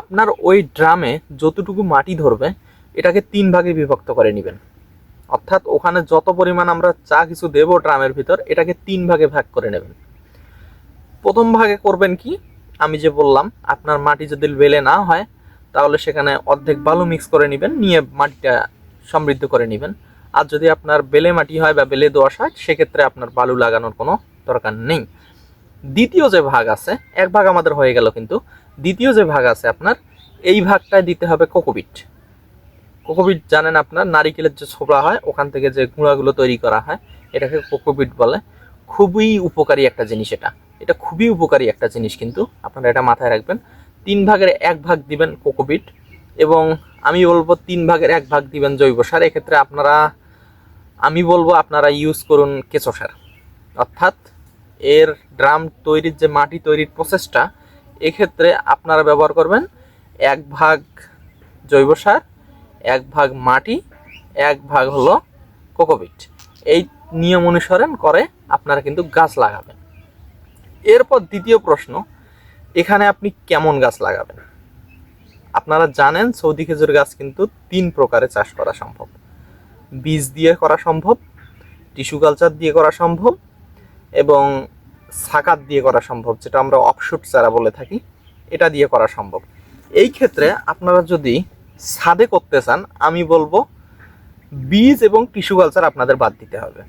আপনার ওই ড্রামে যতটুকু মাটি ধরবে, এটাকে তিন ভাগে বিভক্ত করে নেবেন। অর্থাৎ ওখানে যত পরিমাণ আমরা চা কিছু দেব ড্রামের ভিতর, এটাকে তিন ভাগে ভাগ করে নেবেন। প্রথম ভাগে করবেন কি? আমি যে বললাম, আপনার মাটি যদি বেলে না হয়, তাহলে সেখানে অর্ধেক বালু মিক্স করে নেবেন, নিয়ে মাটিটা সমৃদ্ধ করে নেবেন। আর যদি আপনার বেলে মাটি হয় বা বেলে দোয়াশ হয়, সেক্ষেত্রে আপনার বালু লাগানোর কোনো দরকার নেই। দ্বিতীয় যে ভাগ আছে, এক ভাগ আমাদের হয়ে গেল কিন্তু, দ্বিতীয় যে ভাগ আছে আপনার, এই ভাগটায় দিতে হবে কোকোবিট। কোকোবিট জানেন আপনার, নারিকেলের যে ছোবড়া হয়, ওখান থেকে যে গুঁড়াগুলো তৈরি করা হয়, এটাকে কোকোবিট বলে। খুবই উপকারী একটা জিনিস এটা। এটা খুবই উপকারী একটা জিনিস কিন্তু, আপনারা এটা মাথায় রাখবেন। তিন ভাগের এক ভাগ দিবেন কোকোবিট, এবং আমি বলব তিন ভাগের এক ভাগ দিবেন জৈব সার। এক্ষেত্রে আপনারা, আমি বলব আপনারা ইউজ করুন কেঁচো সার। অর্থাৎ এর ড্রাম তৈরির যে মাটি তৈরির প্রসেসটা এক্ষেত্রে আপনারা ব্যবহার করবেন এক ভাগ জৈব সার, এক ভাগ মাটি, এক ভাগ হলো কোকোপিট। এই নিয়ম অনুসরণ করে আপনারা কিন্তু গাছ লাগাবেন। এরপর দ্বিতীয় প্রশ্ন, এখানে আপনি কেমন গাছ লাগাবেন? আপনারা জানেন সৌদি খেজুর গাছ কিন্তু তিন প্রকারে চাষ করা সম্ভব। বীজ দিয়ে করা সম্ভব, টিস্যু কালচার দিয়ে করা সম্ভব এবং সাকাত দিয়ে করা সম্ভব, যেটা আমরা অফশুট চারা বলে থাকি, এটা দিয়ে করা সম্ভব। এই ক্ষেত্রে আপনারা যদি ছাদে করতে চান, আমি বলব বীজ এবং টিস্যু কালচার আপনাদের বাদ দিতে হবে।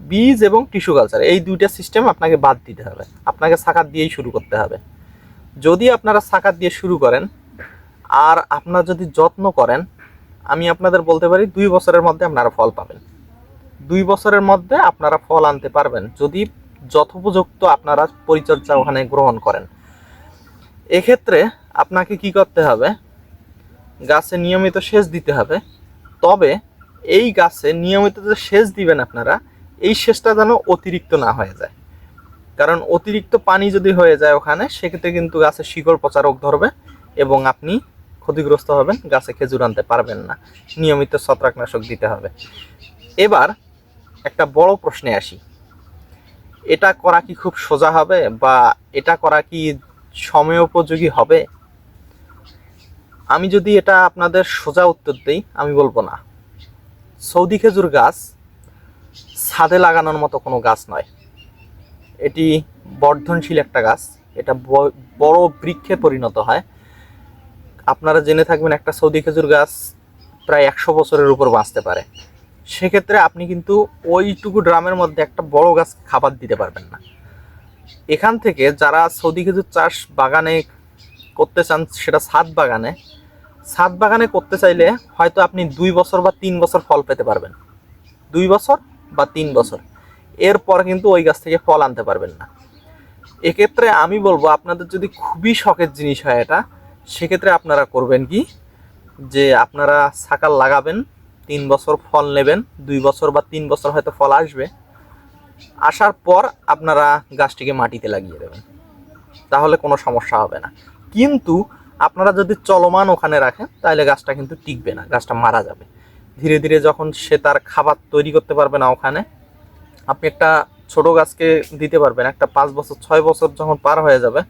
বীজ এবং টিস্যু কালচার, এই দুইটা সিস্টেম আপনাকে বাদ দিতে হবে। আপনাকে সাকাত দিয়েই শুরু করতে হবে। যদি আপনারা সাকাত দিয়ে শুরু করেন, আর আপনারা যদি যত্ন করেন, আমি আপনাদের বলতে পারি দুই বছরের মধ্যে আপনারা ফল পাবেন। দুই বছরের মধ্যে আপনারা ফল আনতে পারবেন। যদি যথোপযুক্ত আপনারা পরিচর্যা ওখানে গ্রহণ করেন। এক্ষেত্রে আপনাকে কি করতে হবে? গাছে নিয়মিত সেচ দিতে হবে। তবে এই গাছে নিয়মিত যে সেচ দিবেন আপনারা, এই সেচটা যেন অতিরিক্ত না হয়ে যায়। কারণ অতিরিক্ত পানি যদি হয়ে যায় ওখানে, সেক্ষেত্রে কিন্তু গাছের শিকড় পচা রোগ ধরবে এবং আপনি ক্ষতিগ্রস্ত হবেন, গাছে খেজুর আনতে পারবেন না। নিয়মিত ছত্রাকনাশক দিতে হবে। এবার একটা বড় প্রশ্নে আসি। এটা করা কি খুব সোজা হবে বা এটা করা কি সময়োপযোগী হবে? আমি যদি এটা আপনাদের সোজা উত্তর দিই, আমি বলব না। সৌদি খেজুর গাছ ছাদে লাগানোর মতো কোনো গাছ নয়। এটি বর্ধনশীল একটা গাছ। এটা বড় বৃক্ষে পরিণত হয়। আপনারা জেনে থাকবেন একটা সৌদি খেজুর গাছ প্রায় একশো বছরের উপর বাঁচতে পারে। সেক্ষেত্রে আপনি কিন্তু ওইটুকু ড্রামের মধ্যে একটা বড় গাছ খাবার দিতে পারবেন না। এখান থেকে যারা সৌদি খেজুর চাষ বাগানে করতে চান, সেটা ছাদ বাগানে। ছাদ বাগানে করতে চাইলে হয়তো আপনি দুই বছর বা তিন বছর ফল পেতে পারবেন। দুই বছর বা তিন বছর। এরপর কিন্তু ওই গাছ থেকে ফল আনতে পারবেন না। এক্ষেত্রে আমি বলব, আপনাদের যদি খুবই শখের জিনিস হয় এটা, সেক্ষেত্রে আপনারা করবেন কি? যে আপনারা সাকাল লাগাবেন তিন বছর ফল নেবেন, দুই বছর বা তিন বছর হয়তো ফল আসবে। আসার পর আপনারা গাছটিকে মাটিতে লাগিয়ে দেবেন। তাহলে কোনো সমস্যা হবে না। কিন্তু আপনারা যদি চলমান ওখানে রাখেন, তাহলে গাছটা কিন্তু টিকবে না, গাছটা মারা যাবে। ধীরে ধীরে যখন সে তার খাবার তৈরি করতে পারবে না ওখানে, আপনি একটা ছোট গাছকে দিতে পারবেন, একটা পাঁচ বছর, ছয় বছর যখন পার হয়ে যাবে,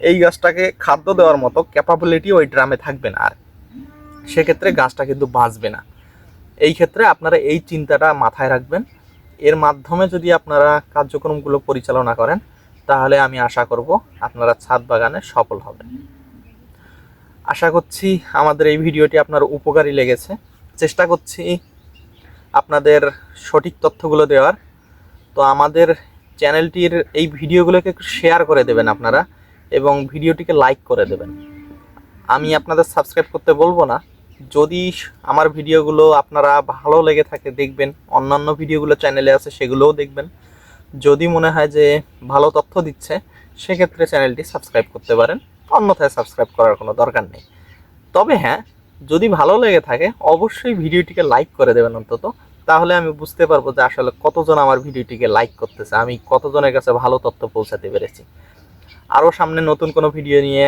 এই গাছটাকে খাদ্য দেওয়ার মতো ক্যাপাবিলিটি ওই ড্রামে থাকবে না। আর সেক্ষেত্রে গাছটা কিন্তু বাঁচবে না। এই ক্ষেত্রে আপনারা এই চিন্তাটা মাথায় রাখবেন। এর মাধ্যমে যদি আপনারা কার্যক্রমগুলো পরিচালনা করেন, তাহলে আমি আশা করব আপনারা ছাদ বাগানে সফল হবেন। আশা করছি আমাদের এই ভিডিওটি আপনার উপকারী লেগেছে। চেষ্টা করছি আপনাদের সঠিক তথ্যগুলো দেওয়ার। তো আমাদের চ্যানেলটির এই ভিডিওগুলোকে শেয়ার করে দেবেন আপনারা এবং ভিডিওটিকে লাইক করে দেবেন। আমি আপনাদের সাবস্ক্রাইব করতে বলব না। যদি আমার ভিডিওগুলো আপনারা ভালো লেগে থাকে দেখবেন, অন্যান্য ভিডিওগুলো চ্যানেলে আছে সেগুলোও দেখবেন। যদি মনে হয় যে ভালো তথ্য দিচ্ছে, সেক্ষেত্রে চ্যানেলটি সাবস্ক্রাইব করতে পারেন। অন্যথায় সাবস্ক্রাইব করার কোনো দরকার নেই। তবে হ্যাঁ যদি ভালো লেগে থাকে, অবশ্যই ভিডিওটিকে লাইক করে দেবেন অন্তত। তাহলে আমি বুঝতে পারব যে আসলে কতজন আমার ভিডিওটিকে লাইক করতেছে। আমি কতজনের কাছে ভালো তথ্য পৌঁছাতে পেরেছি। আরও সামনে নতুন কোনো ভিডিও নিয়ে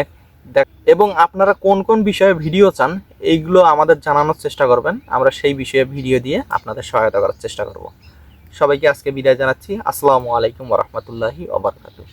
এবং আপনারা কোন কোন বিষয়ে ভিডিও চান, এইগুলো আমাদের জানানোর চেষ্টা করবেন। আমরা সেই বিষয়ে ভিডিও দিয়ে আপনাদের সহায়তা করার চেষ্টা করব। সবাইকে আজকে বিদায় জানাচ্ছি। আসসালামু আলাইকুম ওরহমতুল্লাহি ওবরকাতুহ